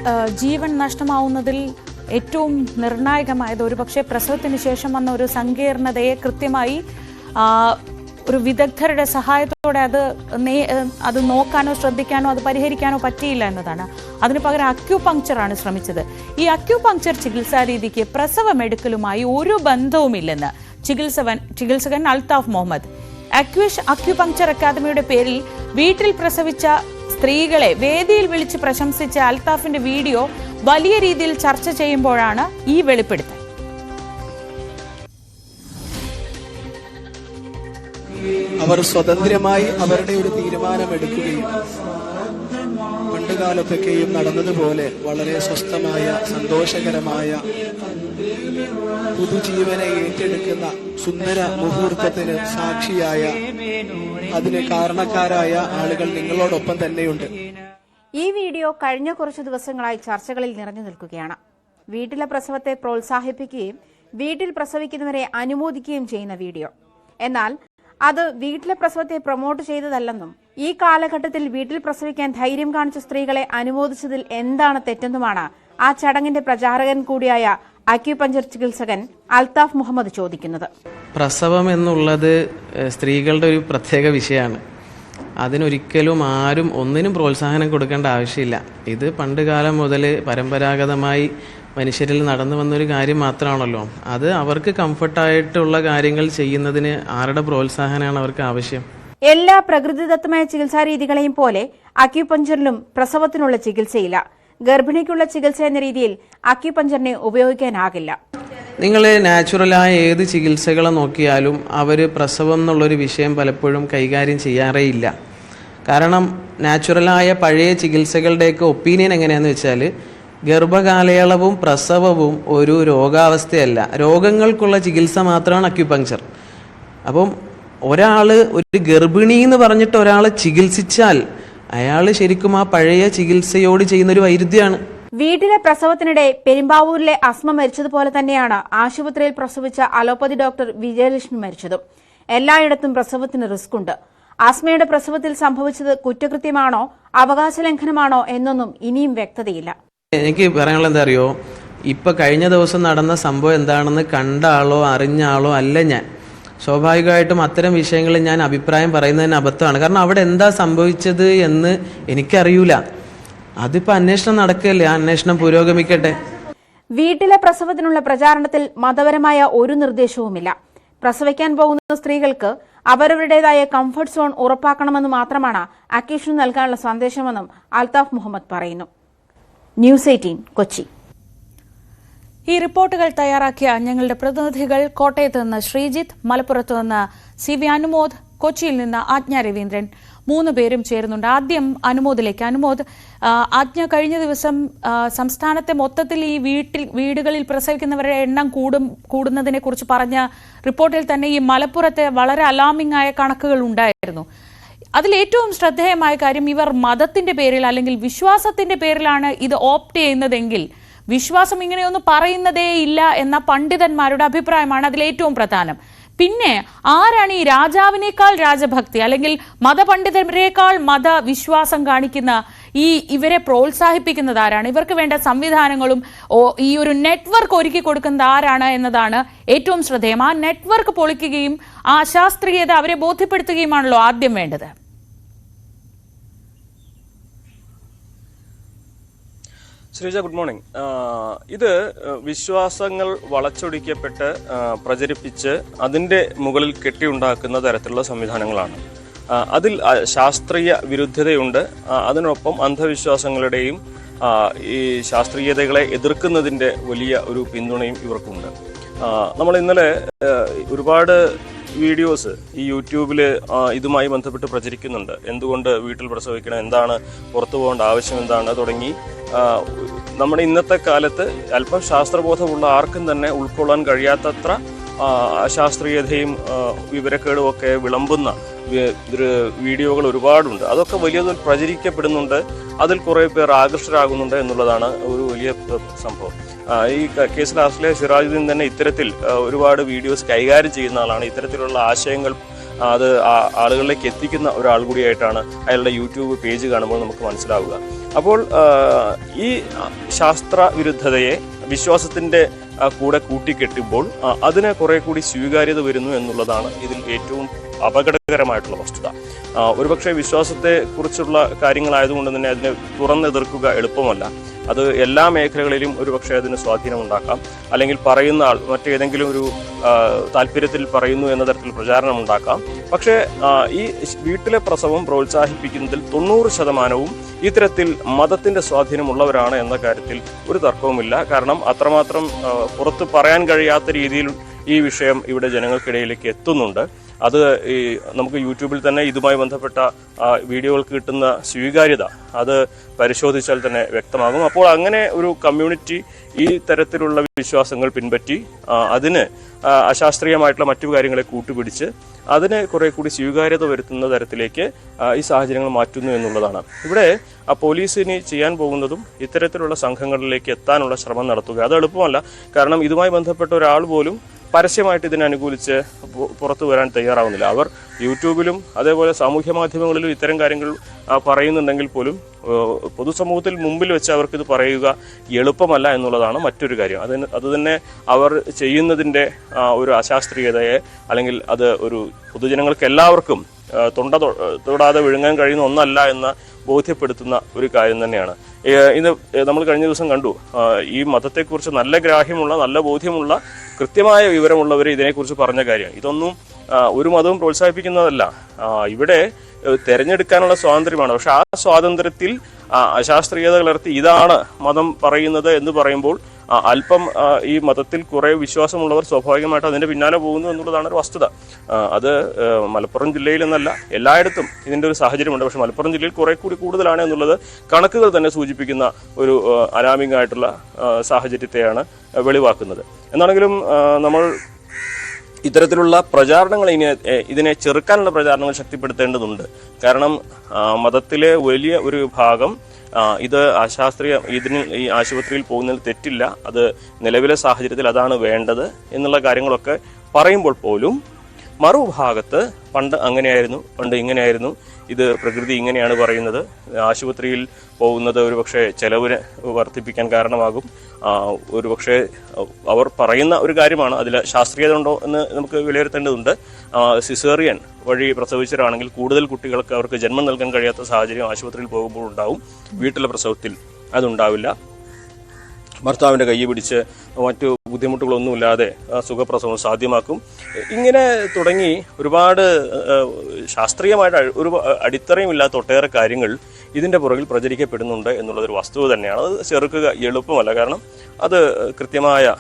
ആ, ജീവൻ നഷ്ടമാവുന്നതിൽ ഏറ്റവും നിർണായകമായത് ഒരുപക്ഷെ പ്രസവത്തിന് ശേഷം വന്ന ഒരു സങ്കീർണതയെ കൃത്യമായി ഒരു വിദഗ്ധരുടെ സഹായത്തോടെ അത് അത് നോക്കാനോ ശ്രദ്ധിക്കാനോ അത് പരിഹരിക്കാനോ പറ്റിയില്ല എന്നതാണ്. അതിന് പകരം അക്യൂപങ്ക്ചറാണ് ശ്രമിച്ചത്. ഈ അക്യൂപങ്ക്ചർ ചികിത്സാ രീതിക്ക് പ്രസവമെടുക്കലുമായി ഒരു ബന്ധവുമില്ലെന്ന് ചികിത്സവൻ ചികിത്സകൻ അൽതാഫ് മുഹമ്മദ്. അക്യുഷ് അക്യുപങ്ക്ചർ അക്കാദമിയുടെ പേരിൽ വീട്ടിൽ പ്രസവിച്ച സ്ത്രീകളെ വേദിയിൽ വിളിച്ച് പ്രശംസിച്ച അൽത്താഫിന്റെ വീഡിയോ വലിയ രീതിയിൽ ചർച്ച ചെയ്യുമ്പോഴാണ് ഈ വെളിപ്പെടുത്തൽ. അവർ സ്വതന്ത്രമായി അവരുടെ ഒരു തീരുമാനമെടുക്കുകയും പണ്ടുകാലത്തൊക്കെയും നടന്നതുപോലെ വളരെ സ്വസ്ഥമായ സന്തോഷകരമായ പുതുജീവനെ ഏറ്റെടുക്കുന്ന സുന്ദര മുഹൂർത്തത്തിന് സാക്ഷിയായ അതിന് കാരണക്കാരായ ആളുകൾ നിങ്ങളോടൊപ്പം തന്നെയുണ്ട്. ഈ വീഡിയോ കഴിഞ്ഞ കുറച്ചു ദിവസങ്ങളായി ചർച്ചകളിൽ നിറഞ്ഞു നിൽക്കുകയാണ്. വീട്ടിലെ പ്രസവത്തെ പ്രോത്സാഹിപ്പിക്കുകയും വീട്ടിൽ പ്രസവിക്കുന്നവരെ അനുമോദിക്കുകയും ചെയ്യുന്ന വീഡിയോ. എന്നാൽ അത് വീട്ടിലെ പ്രസവത്തെ പ്രൊമോട്ട് ചെയ്തതല്ലെന്നും ഈ കാലഘട്ടത്തിൽ വീട്ടിൽ പ്രസവിക്കാൻ ധൈര്യം കാണിച്ച സ്ത്രീകളെ അനുമോദിച്ചതിൽ എന്താണ് തെറ്റെന്നുമാണ് ആ ചടങ്ങിന്റെ പ്രചാരകൻ കൂടിയായ അക്യുപഞ്ചർ ചികിത്സകൻ അൽതാഫ് മുഹമ്മദ് ചോദിക്കുന്നത്. പ്രസവം എന്നുള്ളത് സ്ത്രീകളുടെ ഒരു പ്രത്യേക വിഷയമാണ്. അതിനൊരിക്കലും ആരും ഒന്നിനും പ്രോത്സാഹനം കൊടുക്കേണ്ട ആവശ്യമില്ല. ഇത് പണ്ട് കാലം മുതൽ പരമ്പരാഗതമായി മനുഷ്യരിൽ നടന്നു വന്നൊരു കാര്യം മാത്രമാണല്ലോ. അത് അവർക്ക് കംഫർട്ടായിട്ടുള്ള കാര്യങ്ങൾ ചെയ്യുന്നതിന് ആരുടെ പ്രോത്സാഹനമാണ് അവർക്ക് ആവശ്യം? എല്ലാ പ്രകൃതിദത്തമായ ചികിത്സാ രീതികളെയും പോലെ അക്യുപഞ്ചറിലും പ്രസവത്തിനുള്ള ചികിത്സയില്ല. ഗർഭിണിക്കുള്ള ചികിത്സ എന്ന രീതിയിൽ അക്യുപഞ്ചറിനെ ഉപയോഗിക്കാനാകില്ല. നിങ്ങൾ നാച്ചുറലായ ഏത് ചികിത്സകളെ നോക്കിയാലും അവർ പ്രസവം എന്നുള്ളൊരു വിഷയം പലപ്പോഴും കൈകാര്യം ചെയ്യാറേ ഇല്ല. കാരണം നാച്ചുറലായ പഴയ ചികിത്സകളുടെയൊക്കെ ഒപ്പീനിയൻ എങ്ങനെയാന്ന് വെച്ചാൽ ഗർഭകാലയളവും പ്രസവവും ഒരു രോഗാവസ്ഥയല്ല. രോഗങ്ങൾക്കുള്ള ചികിത്സ മാത്രമാണ് അക്യുപങ്ചർ അപ്പം ഒരാൾ ഒരു ഗർഭിണി എന്ന് പറഞ്ഞിട്ട് ഒരാളെ ചികിത്സിച്ചാൽ അയാൾ ശരിക്കും ആ പഴയ ചികിത്സയോട് ചെയ്യുന്ന ഒരു വൈരുദ്ധ്യമാണ് വീട്ടിലെ പ്രസവത്തിനിടെ പെരുമ്പാവൂരിലെ അസ്മ മരിച്ചതുപോലെ തന്നെയാണ് ആശുപത്രിയിൽ പ്രസവിച്ച അലോപ്പതി ഡോക്ടർ വിജയലക്ഷ്മി മരിച്ചതും. എല്ലായിടത്തും പ്രസവത്തിന് റിസ്ക് ഉണ്ട്. ആസ്മയുടെ പ്രസവത്തിൽ സംഭവിച്ചത് കുറ്റകൃത്യമാണോ അവകാശ ലംഘനമാണോ എന്നൊന്നും ഇനിയും വ്യക്തതയില്ല. എനിക്ക് പറയാനുള്ള എന്താ അറിയോ? ഇപ്പൊ കഴിഞ്ഞ ദിവസം നടന്ന സംഭവം എന്താണെന്ന് കണ്ട ആളോ അറിഞ്ഞ ആളോ അല്ല ഞാൻ. സ്വാഭാവികമായിട്ടും അത്തരം വിഷയങ്ങളിൽ ഞാൻ അഭിപ്രായം പറയുന്നതിന് അബദ്ധമാണ്. കാരണം അവിടെ എന്താ സംഭവിച്ചത് എന്ന് എനിക്കറിയൂല. അതിപ്പോ അന്വേഷണം നടക്കല്ലേ? അന്വേഷണം പുരോഗമിക്കട്ടെ? വീട്ടിലെ പ്രസവത്തിനുള്ള പ്രചാരണത്തിൽ മതപരമായ ഒരു നിർദ്ദേശവുമില്ല. പ്രസവിക്കാൻ പോകുന്ന സ്ത്രീകൾക്ക് അവരവരുടേതായ കംഫർട്ട് സോൺ ഉറപ്പാക്കണമെന്ന് മാത്രമാണ് അക്കേഷന് നൽകാനുള്ള സന്ദേശമെന്നും അൽതാഫ് മുഹമ്മദ് പറയുന്നു. News eighteen Kochi. ഈ റിപ്പോർട്ടുകൾ തയ്യാറാക്കിയ ഞങ്ങളുടെ പ്രതിനിധികൾ കോട്ടയത്ത് നിന്ന് ശ്രീജിത്ത് മലപ്പുറത്ത് നിന്ന് സി വി അനുമോദ് കൊച്ചിയിൽ നിന്ന് ആജ്ഞ രവീന്ദ്രൻ. മൂന്ന് പേരും ചേരുന്നുണ്ട്. ആദ്യം അനുമോദിലേക്ക്. അനുമോദ് ആജ്ഞ കഴിഞ്ഞ ദിവസം സംസ്ഥാനത്തെ മൊത്തത്തിൽ ഈ വീട്ടിൽ വീടുകളിൽ പ്രസവിക്കുന്നവരുടെ എണ്ണം കൂടും കൂടുന്നതിനെ കുറിച്ച് പറഞ്ഞ റിപ്പോർട്ടിൽ തന്നെ ഈ മലപ്പുറത്തെ വളരെ അലാമിംഗ് ആയ കണക്കുകൾ ഉണ്ടായിരുന്നു. അതിൽ ഏറ്റവും ശ്രദ്ധേയമായ കാര്യം ഇവർ മതത്തിന്റെ പേരിൽ അല്ലെങ്കിൽ വിശ്വാസത്തിന്റെ പേരിലാണ് ഇത് ഓപ്റ്റ് ചെയ്യുന്നതെങ്കിൽ വിശ്വാസം ഇങ്ങനെയൊന്നും പറയുന്നതേ ഇല്ല എന്ന പണ്ഡിതന്മാരുടെ അഭിപ്രായമാണ് അതിൽ ഏറ്റവും പ്രധാനം. പിന്നെ ആരാണ് ഈ രാജാവിനേക്കാൾ രാജഭക്തി അല്ലെങ്കിൽ മതപണ്ഡിതരെക്കാൾ മതവിശ്വാസം കാണിക്കുന്ന ഈ ഇവരെ പ്രോത്സാഹിപ്പിക്കുന്നത് ആരാണ്? ഇവർക്ക് വേണ്ട സംവിധാനങ്ങളും ഈ ഒരു നെറ്റ്വർക്ക് ഒരുക്കി കൊടുക്കുന്നത് ആരാണ് എന്നതാണ് ഏറ്റവും ശ്രദ്ധേയം ആ നെറ്റ്വർക്ക് പൊളിക്കുകയും ആ ശാസ്ത്രീയത അവരെ ബോധ്യപ്പെടുത്തുകയുമാണല്ലോ ആദ്യം വേണ്ടത്. Sreeja good morning. ഇത് വിശ്വാസങ്ങൾ വളച്ചൊടിക്കപ്പെട്ട് പ്രചരിപ്പിച്ച് അതിന്റെ മുകളിൽ കെട്ടിയുണ്ടാക്കുന്ന തരത്തിലുള്ള സംവിധാനങ്ങളാണ്. അതിൽ ശാസ്ത്രീയ വിരുദ്ധതയുണ്ട്. അതിനൊപ്പം അന്ധവിശ്വാസങ്ങളുടെയും ഈ ശാസ്ത്രീയതകളെ എതിർക്കുന്നതിന്റെ വലിയ ഒരു പിന്തുണയും ഇവർക്കുണ്ട്. നമ്മൾ ഇന്നലെ ഒരുപാട് വീഡിയോസ് ഈ യൂട്യൂബിൽ ഇതുമായി ബന്ധപ്പെട്ട് പ്രചരിക്കുന്നുണ്ട്. എന്തുകൊണ്ട് വീട്ടിൽ പ്രസവിക്കണം എന്താണ് പുറത്തു പോകേണ്ട ആവശ്യം എന്താണ് തുടങ്ങി നമ്മുടെ ഇന്നത്തെ കാലത്ത് അല്പം ശാസ്ത്രബോധമുള്ള ആർക്കും തന്നെ ഉൾക്കൊള്ളാൻ കഴിയാത്തത്ര അശാസ്ത്രീയതയും വിവരക്കേടും ഒക്കെ വിളമ്പുന്ന വീഡിയോകൾ ഒരുപാടുണ്ട്. അതൊക്കെ വലിയ പ്രചരിക്കപ്പെടുന്നുണ്ട്. അതിൽ കുറേ പേർ ആകർഷകരാകുന്നുണ്ട് എന്നുള്ളതാണ് ഒരു വലിയ സംഭവം. ഈ കേസിൽ അസ്ലെ സിറാജുദ്ദീൻ തന്നെ ഇത്തരത്തിൽ ഒരുപാട് വീഡിയോസ് കൈകാര്യം ചെയ്യുന്ന ആളാണ്. ഇത്തരത്തിലുള്ള ആശയങ്ങൾ അത് ആളുകളിലേക്ക് എത്തിക്കുന്ന ഒരാൾ കൂടിയായിട്ടാണ് അയാളുടെ യൂട്യൂബ് പേജ് കാണുമ്പോൾ നമുക്ക് മനസ്സിലാവുക. അപ്പോൾ ഈ ശാസ്ത്ര വിരുദ്ധതയെ വിശ്വാസത്തിന്റെ കൂടെ കൂട്ടിക്കെട്ടുമ്പോൾ അതിന് കുറെ കൂടി സ്വീകാര്യത വരുന്നു എന്നുള്ളതാണ് ഇതിൽ ഏറ്റവും അപകടകരമായിട്ടുള്ള വസ്തുത. ഒരുപക്ഷെ വിശ്വാസത്തെ കുറിച്ചുള്ള കാര്യങ്ങളായതുകൊണ്ട് തന്നെ അതിനെ തുറന്നെതിർക്കുക എളുപ്പമല്ല. അത് എല്ലാ മേഖലകളിലും ഒരു പക്ഷേ അതിന് സ്വാധീനമുണ്ടാക്കാം. അല്ലെങ്കിൽ പറയുന്ന ആൾ മറ്റേതെങ്കിലും ഒരു താല്പര്യത്തിൽ പറയുന്നു എന്ന തരത്തിൽ പ്രചാരണം ഉണ്ടാക്കാം പക്ഷേ ഈ വീട്ടിലെ പ്രസവം പ്രോത്സാഹിപ്പിക്കുന്നതിൽ തൊണ്ണൂറ് ശതമാനവും ഇത്തരത്തിൽ മതത്തിന്റെ സ്വാധീനമുള്ളവരാണ് എന്ന കാര്യത്തിൽ ഒരു തർക്കവുമില്ല. കാരണം അത്രമാത്രം പുറത്ത് പറയാൻ കഴിയാത്ത രീതിയിൽ ഈ വിഷയം ഇവിടെ ജനങ്ങൾക്കിടയിലേക്ക് എത്തുന്നുണ്ട്. അത് ഈ നമുക്ക് യൂട്യൂബിൽ തന്നെ ഇതുമായി ബന്ധപ്പെട്ട വീഡിയോകൾക്ക് കിട്ടുന്ന സ്വീകാര്യത അത് പരിശോധിച്ചാൽ തന്നെ വ്യക്തമാകും. അപ്പോൾ അങ്ങനെ ഒരു കമ്മ്യൂണിറ്റി ഈ തരത്തിലുള്ള വിശ്വാസങ്ങൾ പിൻപറ്റി അതിന് അശാസ്ത്രീയമായിട്ടുള്ള മറ്റു കാര്യങ്ങളെ കൂട്ടുപിടിച്ച് അതിന് കുറെ കൂടി സ്വീകാര്യത വരുത്തുന്ന തരത്തിലേക്ക് ഈ സാഹചര്യങ്ങൾ മാറ്റുന്നു എന്നുള്ളതാണ്. ഇവിടെ ആ പോലീസിന് ചെയ്യാൻ പോകുന്നതും ഇത്തരത്തിലുള്ള സംഘങ്ങളിലേക്ക് എത്താനുള്ള ശ്രമം നടത്തുക അത് എളുപ്പമല്ല. കാരണം ഇതുമായി ബന്ധപ്പെട്ട ഒരാൾ പോലും പരസ്യമായിട്ട് ഇതിനെ അനുകൂലിച്ച് പുറത്തു വരാൻ തയ്യാറാവുന്നില്ല. അവർ യൂട്യൂബിലും അതേപോലെ സാമൂഹ്യ മാധ്യമങ്ങളിലും ഇത്തരം കാര്യങ്ങൾ പറയുന്നുണ്ടെങ്കിൽ പോലും പൊതുസമൂഹത്തിൽ മുമ്പിൽ വെച്ച് അവർക്കിത് പറയുക എളുപ്പമല്ല എന്നുള്ളതാണ് മറ്റൊരു കാര്യം. അതിന് അത് തന്നെ അവർ ചെയ്യുന്നതിന്റെ ഒരു അശാസ്ത്രീയതയെ അല്ലെങ്കിൽ അത് ഒരു പൊതുജനങ്ങൾക്ക് എല്ലാവർക്കും തൊണ്ട തൊടാതെ വിഴുങ്ങാൻ കഴിയുന്ന ഒന്നല്ല എന്ന് ബോധ്യപ്പെടുത്തുന്ന ഒരു കാര്യം തന്നെയാണ്. ഇത് നമ്മൾ കഴിഞ്ഞ ദിവസം കണ്ടു. ഈ മതത്തെക്കുറിച്ച് നല്ല ഗ്രാഹ്യമുള്ള നല്ല ബോധ്യമുള്ള കൃത്യമായ വിവരമുള്ളവർ ഇതിനെക്കുറിച്ച് പറഞ്ഞ കാര്യം. ഇതൊന്നും ഒരു മതവും പ്രോത്സാഹിപ്പിക്കുന്നതല്ല. ഇവിടെ തിരഞ്ഞെടുക്കാനുള്ള സ്വാതന്ത്ര്യമാണ്. പക്ഷെ ആ സ്വാതന്ത്ര്യത്തിൽ അശാസ്ത്രീയത കലർത്തി ഇതാണ് മതം പറയുന്നത് എന്ന് പറയുമ്പോൾ അല്പം ഈ മതത്തിൽ കുറെ വിശ്വാസമുള്ളവർ സ്വാഭാവികമായിട്ട് അതിന്റെ പിന്നാലെ പോകുന്നു എന്നുള്ളതാണ് ഒരു വസ്തുത. അത് മലപ്പുറം ജില്ലയിൽ എന്നല്ല എല്ലായിടത്തും ഇതിന്റെ ഒരു സാഹചര്യമുണ്ട്. പക്ഷെ മലപ്പുറം ജില്ലയിൽ കുറെ കൂടി കൂടുതലാണ് എന്നുള്ളത് കണക്കുകൾ തന്നെ സൂചിപ്പിക്കുന്ന ഒരു അനാമിംഗ് ആയിട്ടുള്ള സാഹചര്യത്തെയാണ് വെളിവാക്കുന്നത്. എന്നാണെങ്കിലും നമ്മൾ ഇത്തരത്തിലുള്ള പ്രചാരണങ്ങൾ ഇനി ഇതിനെ ചെറുക്കാനുള്ള പ്രചാരണങ്ങൾ ശക്തിപ്പെടുത്തേണ്ടതുണ്ട്. കാരണം മതത്തിലെ വലിയ ഒരു ഭാഗം ഇത് ആശാസ്ത്രീയ ഇതിന് ഈ ആശുപത്രിയിൽ പോകുന്നതിൽ തെറ്റില്ല. അത് നിലവിലെ സാഹചര്യത്തിൽ അതാണ് വേണ്ടത് എന്നുള്ള കാര്യങ്ങളൊക്കെ പറയുമ്പോൾ പോലും മറുഭാഗത്ത് പണ്ട് അങ്ങനെയായിരുന്നു പണ്ട് ഇങ്ങനെയായിരുന്നു. ഇത് പ്രകൃതി ഇങ്ങനെയാണ് പറയുന്നത്. ആശുപത്രിയിൽ പോകുന്നത് ഒരുപക്ഷെ ചെലവിന് വർദ്ധിപ്പിക്കാൻ കാരണമാകും. ഒരുപക്ഷെ അവർ പറയുന്ന ഒരു കാര്യമാണ് അതിൽ ശാസ്ത്രീയത ഉണ്ടോ എന്ന് നമുക്ക് വിലയിരുത്തേണ്ടതുണ്ട്. സിസേറിയൻ വഴി പ്രസവിച്ചവരാണെങ്കിൽ കൂടുതൽ കുട്ടികൾക്ക് അവർക്ക് ജന്മം നൽകാൻ കഴിയാത്ത സാഹചര്യം ആശുപത്രിയിൽ പോകുമ്പോൾ ഉണ്ടാവും. വീട്ടിലെ പ്രസവത്തിൽ അതുണ്ടാവില്ല. ഭർത്താവിന്റെ കൈ പിടിച്ച് മറ്റു ബുദ്ധിമുട്ടുകളൊന്നുമില്ലാതെ സുഖപ്രസവം സാധ്യമാക്കും. ഇങ്ങനെ തുടങ്ങി ഒരുപാട് ശാസ്ത്രീയമായിട്ട് ഒരു അടിത്തറയും ഇല്ലാത്ത ഒട്ടേറെ കാര്യങ്ങൾ ഇതിന്റെ പുറകിൽ പ്രചരിക്കപ്പെടുന്നുണ്ട് എന്നുള്ളതൊരു വസ്തുത തന്നെയാണ്. അത് ചെറുക്കുക എളുപ്പമല്ല. കാരണം അത് കൃത്യമായ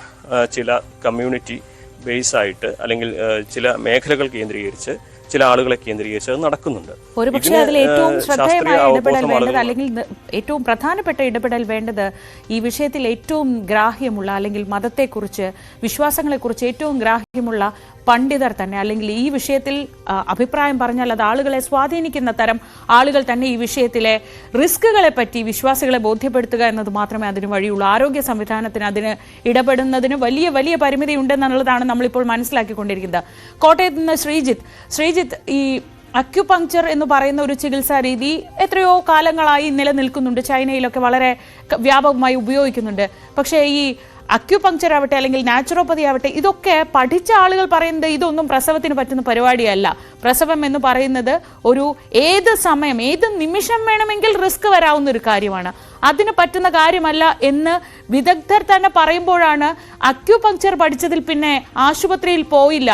ചില കമ്മ്യൂണിറ്റി ബേസ് ആയിട്ട് അല്ലെങ്കിൽ ചില മേഖലകൾ കേന്ദ്രീകരിച്ച് ചില ആളുകളെ കേന്ദ്രീകരിച്ച് അത് നടക്കുന്നുണ്ട്. ഒരുപക്ഷെ ഇതിന്, അതിൽ ഏറ്റവും ആ, ശ്രദ്ധേയമായ ഇടപെടൽ വേണ്ടത് അല്ലെങ്കിൽ ഏറ്റവും പ്രധാനപ്പെട്ട ഇടപെടൽ വേണ്ടത് ഈ വിഷയത്തിൽ ഏറ്റവും ഗ്രാഹ്യമുള്ള അല്ലെങ്കിൽ മതത്തെക്കുറിച്ച് വിശ്വാസങ്ങളെക്കുറിച്ച് ഏറ്റവും ഗ്രാഹ്യമുള്ള പണ്ഡിതർ തന്നെ അല്ലെങ്കിൽ ഈ വിഷയത്തിൽ അഭിപ്രായം പറഞ്ഞാൽ അത് ആളുകളെ സ്വാധീനിക്കുന്ന തരം ആളുകൾ തന്നെ ഈ വിഷയത്തിലെ റിസ്കുകളെ പറ്റി വിശ്വാസികളെ ബോധ്യപ്പെടുത്തുക എന്നത് മാത്രമേ അതിന് വഴിയുള്ളൂ. ആരോഗ്യ സംവിധാനത്തിന് അതിന് ഇടപെടുന്നതിന് വലിയ വലിയ പരിമിതി ഉണ്ടെന്നുള്ളതാണ് നമ്മളിപ്പോൾ മനസ്സിലാക്കിക്കൊണ്ടിരിക്കുന്നത്. കോട്ടയത്ത് നിന്ന് ശ്രീജിത്ത് ശ്രീജിത്ത് ഈ അക്യുപങ്ക്ചർ എന്ന് പറയുന്ന ഒരു ചികിത്സാ രീതി എത്രയോ കാലങ്ങളായി നിലനിൽക്കുന്നുണ്ട്. ചൈനയിലൊക്കെ വളരെ വ്യാപകമായി ഉപയോഗിക്കുന്നുണ്ട്. പക്ഷേ ഈ അക്യുപങ്ക്ചർ ആവട്ടെ അല്ലെങ്കിൽ നാച്ചുറോപ്പതി ആവട്ടെ ഇതൊക്കെ പഠിച്ച ആളുകൾ പറയുന്നത് ഇതൊന്നും പ്രസവത്തിന് പറ്റുന്ന പരിപാടിയല്ല. പ്രസവം എന്ന് പറയുന്നത് ഒരു ഏത് സമയം ഏത് നിമിഷം വേണമെങ്കിൽ റിസ്ക് വരാവുന്ന ഒരു കാര്യമാണ്. അതിന് പറ്റുന്ന കാര്യമല്ല എന്ന് വിദഗ്ധർ തന്നെ പറയുമ്പോഴാണ് അക്യുപങ്ക്ചർ പഠിച്ചതിൽ പിന്നെ ആശുപത്രിയിൽ പോയില്ല.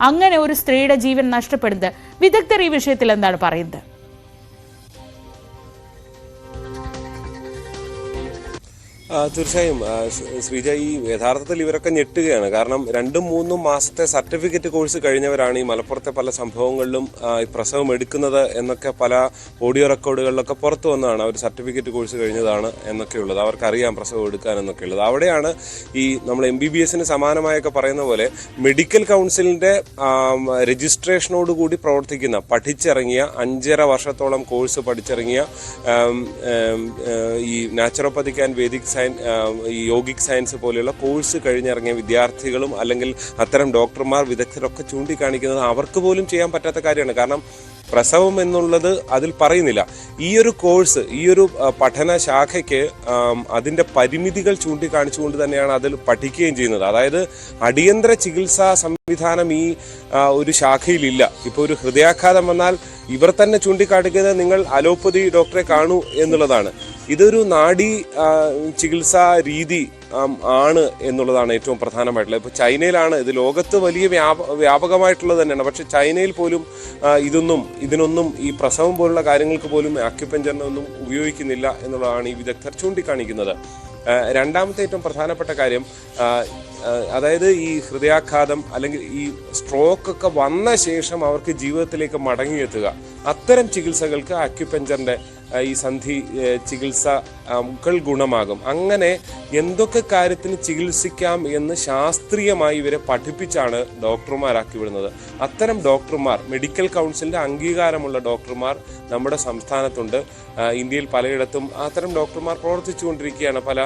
അങ്ങനെ ഒരു സ്ത്രീയുടെ ജീവൻ നഷ്ടപ്പെടുന്നത്. വിദഗ്ധർ ഈ വിഷയത്തിൽ എന്താണ് പറയുന്നത്? തീർച്ചയായും. ശ്രീജ ഈ യഥാർത്ഥത്തിൽ ഇവരൊക്കെ ഞെട്ടുകയാണ്. കാരണം രണ്ടും മൂന്നും മാസത്തെ സർട്ടിഫിക്കറ്റ് കോഴ്സ് കഴിഞ്ഞവരാണ് ഈ മലപ്പുറത്തെ പല സംഭവങ്ങളിലും ഈ പ്രസവം എടുക്കുന്നത് എന്നൊക്കെ പല ഓഡിയോ റെക്കോർഡുകളിലൊക്കെ പുറത്തു വന്നതാണ്. അവർ സർട്ടിഫിക്കറ്റ് കോഴ്സ് കഴിഞ്ഞതാണ് എന്നൊക്കെയുള്ളത്. അവർക്കറിയാം പ്രസവം എടുക്കാൻ എന്നൊക്കെ ഉള്ളത് അവിടെയാണ് ഈ നമ്മൾ എം ബി ബി എസിന് സമാനമായൊക്കെ പറയുന്ന പോലെ മെഡിക്കൽ കൗൺസിലിന്റെ രജിസ്ട്രേഷനോട് രജിസ്ട്രേഷനോടുകൂടി പ്രവർത്തിക്കുന്ന പഠിച്ചിറങ്ങിയ അഞ്ചര വർഷത്തോളം കോഴ്സ് പഠിച്ചിറങ്ങിയ ഈ നാച്ചുറോപ്പതിക്ക് ആൻഡ് വേദിക് സയൻ ഈ യോഗിക് സയൻസ് പോലെയുള്ള കോഴ്സ് കഴിഞ്ഞിറങ്ങിയ വിദ്യാർത്ഥികളും അല്ലെങ്കിൽ അത്തരം ഡോക്ടർമാർ വിദഗ്ധരൊക്കെ ചൂണ്ടിക്കാണിക്കുന്നത് അവർക്ക് പോലും ചെയ്യാൻ പറ്റാത്ത കാര്യമാണ്. കാരണം പ്രസവം എന്നുള്ളത് അതിൽ പറയുന്നില്ല. ഈ ഒരു കോഴ്സ് ഈ ഒരു പഠന ശാഖയ്ക്ക് അതിന്റെ പരിമിതികൾ ചൂണ്ടിക്കാണിച്ചുകൊണ്ട് തന്നെയാണ് അതിൽ പഠിക്കുകയും ചെയ്യുന്നത്. അതായത് അടിയന്തര ചികിത്സാ സംവിധാനം ഈ ഒരു ശാഖയിലില്ല. ഇപ്പോൾ ഒരു ഹൃദയാഘാതം വന്നാൽ ഇവർ തന്നെ ചൂണ്ടിക്കാണിക്കുന്നത് നിങ്ങൾ അലോപ്പതി ഡോക്ടറെ കാണൂ എന്നുള്ളതാണ്. ഇതൊരു നാഡി ചികിത്സാ രീതി ആണ് എന്നുള്ളതാണ് ഏറ്റവും പ്രധാനമായിട്ടുള്ളത്. ഇപ്പോൾ ചൈനയിലാണ് ഇത് ലോകത്ത് വലിയ വ്യാപ വ്യാപകമായിട്ടുള്ളത് തന്നെയാണ്. പക്ഷെ ചൈനയിൽ പോലും ഇതൊന്നും ഇതിനൊന്നും ഈ പ്രസവം പോലുള്ള കാര്യങ്ങൾക്ക് പോലും ആക്യുപഞ്ചറിനൊന്നും ഉപയോഗിക്കുന്നില്ല എന്നുള്ളതാണ് ഈ വിദഗ്ധർ ചൂണ്ടിക്കാണിക്കുന്നത്. രണ്ടാമത്തെ ഏറ്റവും പ്രധാനപ്പെട്ട കാര്യം അതായത് ഈ ഹൃദയാഘാതം അല്ലെങ്കിൽ ഈ സ്ട്രോക്ക് ഒക്കെ വന്ന ശേഷം അവർക്ക് ജീവിതത്തിലേക്ക് മടങ്ങിയെത്തുക. അത്തരം ചികിത്സകൾക്ക് അക്യുപഞ്ചറിന്റെ ആ, ഈ സന്ധി ചികിത്സ കൾ ഗുണമാകും. അങ്ങനെ എന്തൊക്കെ കാര്യത്തിന് ചികിത്സിക്കാം എന്ന് ശാസ്ത്രീയമായി ഇവരെ പഠിപ്പിച്ചാണ് ഡോക്ടർമാരാക്കി വിടുന്നത്. അത്തരം ഡോക്ടർമാർ മെഡിക്കൽ കൗൺസിലിന്റെ അംഗീകാരമുള്ള ഡോക്ടർമാർ നമ്മുടെ സംസ്ഥാനത്തുണ്ട്. ഇന്ത്യയിൽ പലയിടത്തും അത്തരം ഡോക്ടർമാർ പ്രവർത്തിച്ചുകൊണ്ടിരിക്കുകയാണ്. പല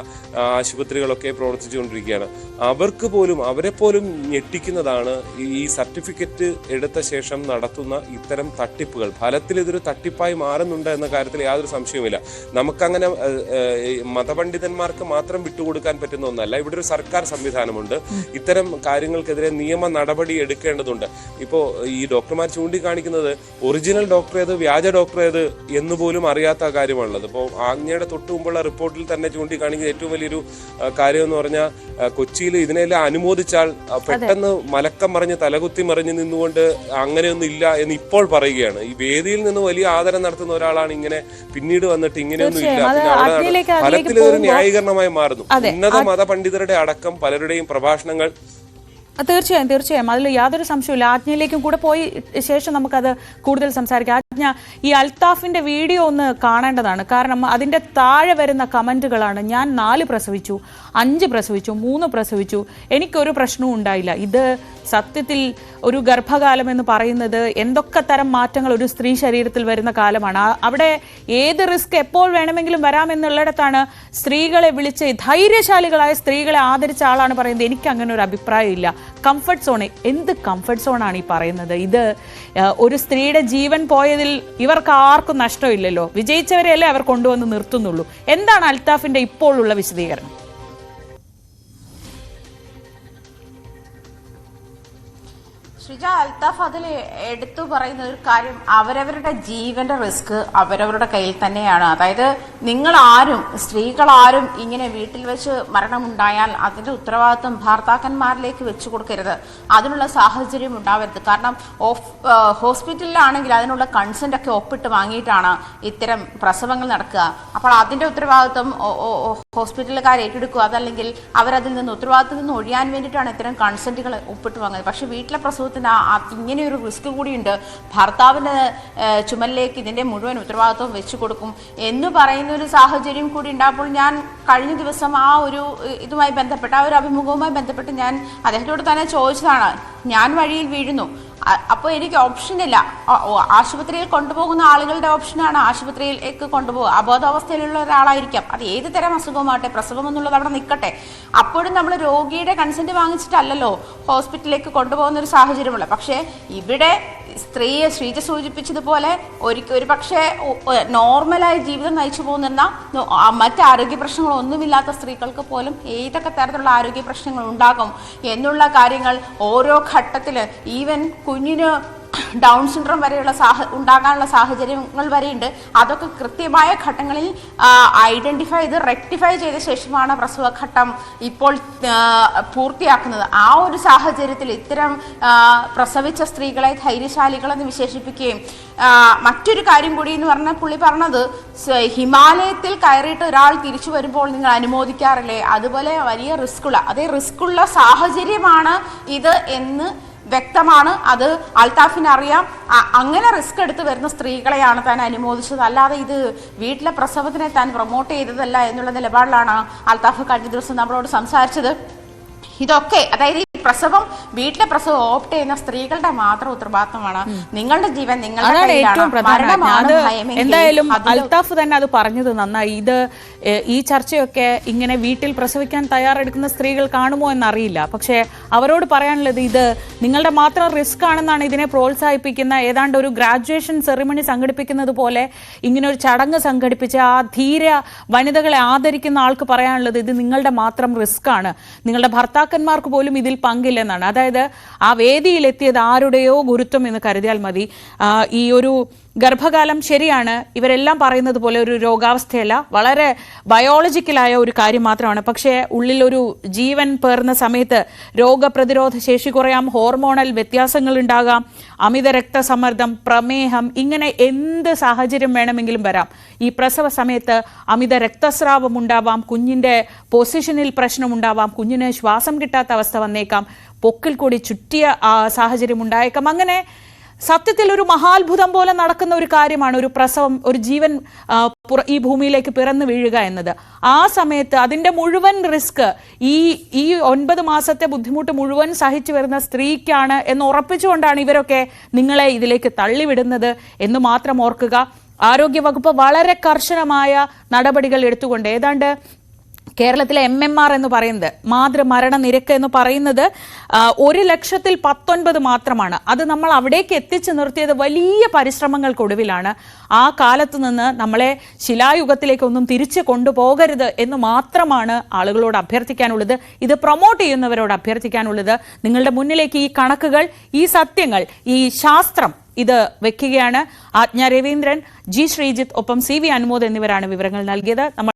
ആശുപത്രികളൊക്കെ പ്രവർത്തിച്ചുകൊണ്ടിരിക്കുകയാണ്. അവർക്ക് പോലും അവരെ പോലും ഞെട്ടിക്കുന്നതാണ് ഈ സർട്ടിഫിക്കറ്റ് എടുത്ത ശേഷം നടത്തുന്ന ഇത്തരം തട്ടിപ്പുകൾ. ഫലത്തിൽ ഇതൊരു തട്ടിപ്പായി മാറുന്നുണ്ട് എന്ന കാര്യത്തിൽ യാതൊരു സംശയവുമില്ല. നമുക്കങ്ങനെ മതപണ്ഡിതന്മാർക്ക് മാത്രം വിട്ടുകൊടുക്കാൻ പറ്റുന്ന ഒന്നല്ല. ഇവിടെ ഒരു സർക്കാർ സംവിധാനമുണ്ട്. ഇത്തരം കാര്യങ്ങൾക്കെതിരെ നിയമ നടപടി എടുക്കേണ്ടതുണ്ട്. ഇപ്പോൾ ഈ ഡോക്ടർമാർ ചൂണ്ടിക്കാണിക്കുന്നത് ഒറിജിനൽ ഡോക്ടർ ഏത് വ്യാജ ഡോക്ടർ ഏത് എന്ന് പോലും അറിയാത്ത കാര്യമാണുള്ളത്. ഇപ്പോൾ ആജ്ഞയുടെ തൊട്ട് മുമ്പുള്ള റിപ്പോർട്ടിൽ തന്നെ ചൂണ്ടിക്കാണിക്കുന്ന ഏറ്റവും വലിയൊരു കാര്യം എന്ന് പറഞ്ഞാൽ കൊച്ചിയിൽ ഇതിനെല്ലാം അനുമോദിച്ചാൽ പെട്ടെന്ന് മലക്കം മറിഞ്ഞ് തലകുത്തി മറിഞ്ഞ് നിന്നുകൊണ്ട് അങ്ങനെയൊന്നും ഇല്ല എന്ന് ഇപ്പോൾ പറയുകയാണ്. ഈ വേദിയിൽ നിന്ന് വലിയ ആദരം നടത്തുന്ന ഒരാളാണ് ഇങ്ങനെ പിന്നീട് വന്നിട്ട് ഇങ്ങനെയൊന്നും ഇല്ല. പിന്നെ അവിടെ ഫലത്തിൽ ഇതൊരു ന്യായീകരണമായി മാറുന്നു. ഉന്നത മതപണ്ഡിതരുടെ അടക്കം പലരുടെയും പ്രഭാഷണങ്ങൾ തീർച്ചയായും തീർച്ചയായും. അതിൽ യാതൊരു സംശയമില്ല ആജ്ഞയിലേക്കും കൂടെ പോയി ശേഷം നമുക്കത് കൂടുതൽ സംസാരിക്കാം. ഈ അൽത്താഫിന്റെ വീഡിയോ ഒന്ന് കാണേണ്ടതാണ്. കാരണം അതിന്റെ താഴെ വരുന്ന കമന്റുകളാണ് ഞാൻ നാല് പ്രസവിച്ചു അഞ്ച് പ്രസവിച്ചു മൂന്ന് പ്രസവിച്ചു. എനിക്കൊരു പ്രശ്നവും ഉണ്ടായില്ല. ഇത് സത്യത്തിൽ ഒരു ഗർഭകാലം എന്ന് പറയുന്നത് എന്തൊക്കെ തരം മാറ്റങ്ങൾ ഒരു സ്ത്രീ ശരീരത്തിൽ വരുന്ന കാലമാണ്. അവിടെ ഏത് റിസ്ക് എപ്പോൾ വേണമെങ്കിലും വരാമെന്നുള്ളിടത്താണ് സ്ത്രീകളെ വിളിച്ച് ധൈര്യശാലികളായ സ്ത്രീകളെ ആദരിച്ച ആളാണ് പറയുന്നത്. എനിക്ക് അങ്ങനെ ഒരു അഭിപ്രായം ഇല്ല. കംഫർട്ട് സോൺ എന്ത് കംഫർട്ട് സോണാണ് ഈ പറയുന്നത്? ഇത് ഒരു സ്ത്രീയുടെ ജീവൻ പോയതിൽ ഇവർക്ക് ആർക്കും നഷ്ടമില്ലല്ലോ. വിജയിച്ചവരെയല്ലേ അവർ കൊണ്ടുവന്ന് നിർത്തുന്നുള്ളൂ. എന്താണ് അൽത്താഫിന്റെ ഇപ്പോഴുള്ള വിശദീകരണം? ഷിജ അൽത്താഫ് അതിൽ എടുത്തു പറയുന്ന ഒരു കാര്യം അവരവരുടെ ജീവന്റെ റിസ്ക് അവരവരുടെ കയ്യിൽ തന്നെയാണ്. അതായത് നിങ്ങൾ ആരും സ്ത്രീകൾ ആരും ഇങ്ങനെ വീട്ടിൽ വെച്ച് മരണമുണ്ടായാൽ അതിന്റെ ഉത്തരവാദിത്വം ഭർത്താക്കന്മാരിലേക്ക് വെച്ചു കൊടുക്കരുത്. അതിനുള്ള സാഹചര്യം ഉണ്ടാവരുത്. കാരണം ഹോസ്പിറ്റലിലാണെങ്കിൽ അതിനുള്ള കൺസെന്റ് ഒക്കെ ഒപ്പിട്ട് വാങ്ങിയിട്ടാണ് ഇത്തരം പ്രസവങ്ങൾ നടക്കുക. അപ്പോൾ അതിന്റെ ഉത്തരവാദിത്വം ഹോസ്പിറ്റലുകാർ ഏറ്റെടുക്കുക അതല്ലെങ്കിൽ അവരതിൽ നിന്ന് ഉത്തരവാദിത്തത്തിൽ നിന്ന് ഒഴിയാൻ വേണ്ടിയിട്ടാണ് ഇത്തരം കൺസെന്റുകൾ ഒപ്പിട്ട് വാങ്ങുന്നത്. പക്ഷേ വീട്ടിലെ പ്രസവത്തിന് ഇങ്ങനെ ഒരു റിസ്ക് കൂടിയുണ്ട്. ഭർത്താവിന് ചുമലിലേക്ക് ഇതിന്റെ മുഴുവൻ ഉത്തരവാദിത്വം വെച്ചു കൊടുക്കും എന്ന് പറയുന്ന ഒരു സാഹചര്യം കൂടി ഉണ്ടാകുമ്പോൾ ഞാൻ കഴിഞ്ഞ ദിവസം ആ ഒരു ഇതുമായി ബന്ധപ്പെട്ട് ആ ഒരു അഭിമുഖവുമായി ബന്ധപ്പെട്ട് ഞാൻ അദ്ദേഹത്തോട് തന്നെ ചോദിച്ചതാണ്. ഞാൻ വഴിയിൽ വീഴുന്നു. അപ്പോൾ എനിക്ക് ഓപ്ഷൻ ഇല്ല. ആശുപത്രിയിൽ കൊണ്ടുപോകുന്ന ആളുകളുടെ ഓപ്ഷനാണ് ആശുപത്രിയിലേക്ക് കൊണ്ടുപോകുക അബോധാവസ്ഥയിലുള്ള ഒരാളായിരിക്കാം. അത് ഏത് തരം അസുഖമാട്ടെ പ്രസവം എന്നുള്ളത് അവിടെ നിൽക്കട്ടെ. അപ്പോഴും നമ്മൾ രോഗിയുടെ കൺസെന്റ് വാങ്ങിച്ചിട്ടല്ലല്ലോ ഹോസ്പിറ്റലിലേക്ക് കൊണ്ടുപോകുന്ന ഒരു സാഹചര്യമുള്ള പക്ഷേ ഇവിടെ സ്ത്രീയെ ശ്രീജ സൂചിപ്പിച്ചതുപോലെ ഒരിക്കൽ ഒരു പക്ഷേ നോർമലായ ജീവിതം നയിച്ചു പോകുന്ന മറ്റ് ആരോഗ്യ പ്രശ്നങ്ങളൊന്നുമില്ലാത്ത സ്ത്രീകൾക്ക് പോലും ഏതൊക്കെ തരത്തിലുള്ള ആരോഗ്യ പ്രശ്നങ്ങൾ ഉണ്ടാകും എന്നുള്ള കാര്യങ്ങൾ ഓരോ ഘട്ടത്തിൽ ഈവൻ കുഞ്ഞിന് ഡൗൺ സിൻഡ്രോം വരെയുള്ള സാഹ ഉണ്ടാകാനുള്ള സാഹചര്യങ്ങൾ വരെയുണ്ട്. അതൊക്കെ കൃത്യമായ ഘട്ടങ്ങളിൽ ഐഡന്റിഫൈ ചെയ്ത് റെക്ടിഫൈ ചെയ്ത ശേഷമാണ് പ്രസവഘട്ടം ഇപ്പോൾ പൂർത്തിയാക്കുന്നത്. ആ ഒരു സാഹചര്യത്തിൽ ഇത്തരം പ്രസവിച്ച സ്ത്രീകളെ ധൈര്യശാലികളെന്ന് വിശേഷിപ്പിക്കുകയും മറ്റൊരു കാര്യം കൂടി എന്ന് പറഞ്ഞാൽ പുള്ളി പറഞ്ഞത് ഹിമാലയത്തിൽ കയറിയിട്ട് ഒരാൾ തിരിച്ചു വരുമ്പോൾ നിങ്ങൾ അനുമോദിക്കാറില്ലേ? അതുപോലെ വലിയ റിസ്ക് ഉള്ള അതേ റിസ്ക് ഉള്ള സാഹചര്യമാണ് ഇത് എന്ന് വ്യക്തമാണ്. അത് അൽത്താഫിന് അറിയാം. അങ്ങനെ റിസ്ക് എടുത്ത് വരുന്ന സ്ത്രീകളെയാണ് താൻ അനുമോദിച്ചത്. അല്ലാതെ ഇത് വീട്ടിലെ പ്രസവത്തിനെ താൻ പ്രൊമോട്ട് ചെയ്തതല്ല എന്നുള്ള നിലപാടിലാണ് അൽത്താഫ് കഴിഞ്ഞ ദിവസം നമ്മളോട് സംസാരിച്ചത്. ഇതൊക്കെ അതായത് പ്രസവം വീട്ടിലെ പ്രസവം ഓപ്റ്റ് ചെയ്യുന്ന സ്ത്രീകളുടെ മാത്രം ഉത്തരവാദിത്തമാണ് നിങ്ങളുടെ ജീവൻ നിങ്ങളുടെ കയ്യിലാണ്. ഏറ്റവും പ്രധാനം. അത് എന്തായാലും അൽതാഫ് അൽത്താഫ് തന്നെ അത് പറഞ്ഞത് നന്നായി. ഇത് ഈ ചർച്ചയൊക്കെ ഇങ്ങനെ വീട്ടിൽ പ്രസവിക്കാൻ തയ്യാറെടുക്കുന്ന സ്ത്രീകൾ കാണുമോ എന്നറിയില്ല. പക്ഷേ അവരോട് പറയാനുള്ളത് ഇത് നിങ്ങളുടെ മാത്രം റിസ്ക് ആണെന്നാണ് ഇതിനെ പ്രോത്സാഹിപ്പിക്കുന്ന. ഏതാണ്ട് ഒരു ഗ്രാജുവേഷൻ സെറിമണി സംഘടിപ്പിക്കുന്നത് പോലെ ഇങ്ങനെ ഒരു ചടങ്ങ് സംഘടിപ്പിച്ച് ആ ധീര വനിതകളെ ആദരിക്കുന്ന ആൾക്ക് പറയാനുള്ളത് ഇത് നിങ്ങളുടെ മാത്രം റിസ്ക് ആണ്. നിങ്ങളുടെ ഭർത്താക്കന്മാർക്ക് പോലും ഇതിൽ പങ്കില്ലെന്നാണ്. അതായത് ആ വേദിയിലെത്തിയത് ആരുടെയോ ഗുരുത്വം എന്ന് കരുതിയാൽ മതി. ഈ ഒരു ഗർഭകാലം ശരിയാണ്. ഇവരെല്ലാം പറയുന്നത് പോലെ ഒരു രോഗാവസ്ഥയല്ല. വളരെ ബയോളജിക്കലായ ഒരു കാര്യം മാത്രമാണ്. പക്ഷേ ഉള്ളിൽ ഒരു ജീവൻ പേർന്ന സമയത്ത് രോഗപ്രതിരോധ ശേഷി കുറയാം ഹോർമോണൽ വ്യത്യാസങ്ങൾ ഉണ്ടാകാം അമിത രക്തസമ്മർദ്ദം പ്രമേഹം ഇങ്ങനെ എന്ത് സാഹചര്യം വേണമെങ്കിലും വരാം. ഈ പ്രസവ സമയത്ത് അമിത രക്തസ്രാവം ഉണ്ടാവാം കുഞ്ഞിന്റെ പൊസിഷനിൽ പ്രശ്നമുണ്ടാവാം കുഞ്ഞിന് ശ്വാസം കിട്ടാത്ത അവസ്ഥ വന്നേക്കാം പൊക്കിൽ കൂടി ചുറ്റിയ സാഹചര്യം ഉണ്ടായേക്കാം. അങ്ങനെ സത്യത്തിൽ ഒരു മഹാത്ഭുതം പോലെ നടക്കുന്ന ഒരു കാര്യമാണ് ഒരു പ്രസവം ഒരു ജീവൻ ഈ ഭൂമിയിലേക്ക് പിറന്നു വീഴുക എന്നത്. ആ സമയത്ത് അതിന്റെ മുഴുവൻ റിസ്ക് ഈ ഈ ഒൻപത് മാസത്തെ ബുദ്ധിമുട്ട് മുഴുവൻ സഹിച്ചു വരുന്ന സ്ത്രീക്കാണ് എന്ന് ഉറപ്പിച്ചുകൊണ്ടാണ് ഇവരൊക്കെ നിങ്ങളെ ഇതിലേക്ക് തള്ളിവിടുന്നത് എന്ന് മാത്രം ഓർക്കുക. ആരോഗ്യവകുപ്പ് വളരെ കർശനമായ നടപടികൾ എടുത്തുകൊണ്ട് ഏതാണ്ട് കേരളത്തിലെ എം എം ആർ എന്ന് പറയുന്നത് മാതൃമരണ നിരക്ക് എന്ന് പറയുന്നത് ഒരു ലക്ഷത്തിൽ പത്തൊൻപത് മാത്രമാണ്. അത് നമ്മൾ അവിടേക്ക് എത്തിച്ചു നിർത്തിയത് വലിയ പരിശ്രമങ്ങൾക്കൊടുവിലാണ് ആ കാലത്ത് നിന്ന് നമ്മളെ ശിലായുഗത്തിലേക്കൊന്നും തിരിച്ചു കൊണ്ടുപോകരുത് എന്ന് മാത്രമാണ് ആളുകളോട് അഭ്യർത്ഥിക്കാനുള്ളത്. ഇത് പ്രൊമോട്ട് ചെയ്യുന്നവരോട് അഭ്യർത്ഥിക്കാനുള്ളത്. നിങ്ങളുടെ മുന്നിലേക്ക് ഈ കണക്കുകൾ ഈ സത്യങ്ങൾ ഈ ശാസ്ത്രം ഇത് വെക്കുകയാണ്. ആജ്ഞ രവീന്ദ്രൻ ജി ശ്രീജിത്ത് ഒപ്പം സി വി അനുമോദ് എന്നിവരാണ് വിവരങ്ങൾ നൽകിയത്. നമ്മൾ